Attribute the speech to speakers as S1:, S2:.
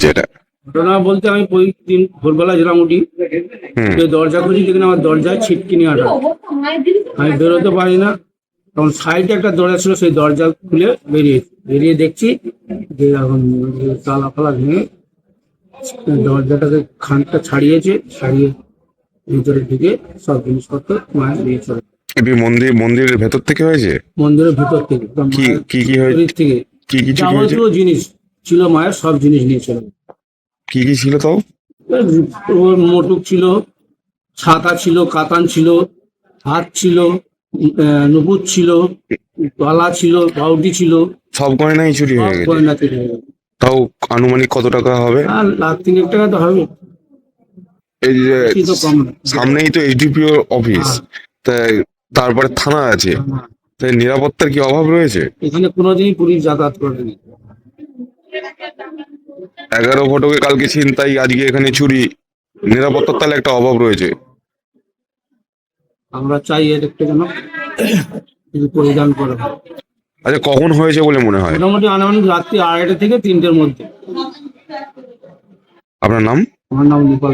S1: হয়েছে এটা।
S2: ঘটনা বলতে আমি প্রতিদিন ভোরবেলা যেলাম উঠি যে দরজা খুঁজি দেখি আমার দরজায় ছিটকিনি আটা। আমি বেরোতে পারি না তখন সাইডে একটা দরজা ছিল সেই দরজা খুলে বেরিয়ে বেরিয়ে দেখছি যে এখন তালা ফালা ভেঙে দরজাটাকে খানটা ছাড়িয়েছে ছাড়িয়ে ভিতরে ঢুকে সব জিনিসপত্র মায়ের দিয়ে চলে
S1: এটি মন্দির মন্দিরের ভেতর থেকে হয়েছে?
S2: মন্দিরের ভেতর থেকে
S1: কি কি কি হয়েছে
S2: থেকে।
S1: কি কি
S2: যাবতীয় জিনিস। ছিল মায়ের সব জিনিস নিয়ে চলে
S1: কি কি ছিল তাও?
S2: মোটুক ছিল ছাতা ছিল কাতান ছিল হাত ছিল নুপুর ছিল গলা ছিল বাউটি ছিল।
S1: সব গয়নাই চুরি হয়ে গেছে।
S2: গয়না চুরি হয়ে গেছে।
S1: তাও আনুমানিক কত টাকা হবে?
S2: আর লাখ তিনেক টাকা তো হবে।
S1: এই যে
S2: তো
S1: সামনেই তো এইচডিপিও অফিস তাই তারপরে থানা আছে। তাই নিরাপত্তার কি অভাব রয়েছে?
S2: এখানে কোনোদিনই পুলিশ যাতায়াত করেনি।
S1: এগারো ঘটকে কালকে ছিনতাই আজকে এখানে চুরি। নিরাপত্তার তাহলে একটা অভাব রয়েছে।
S2: আমরা চাই এর একটা যেন পরিধান করে
S1: আচ্ছা কখন হয়েছে বলে মনে হয়?
S2: মোটামুটি আনুমানিক রাত্রি আড়াইটা থেকে তিনটের মধ্যে।
S1: আপনার নাম?
S2: আমার নাম নেপাল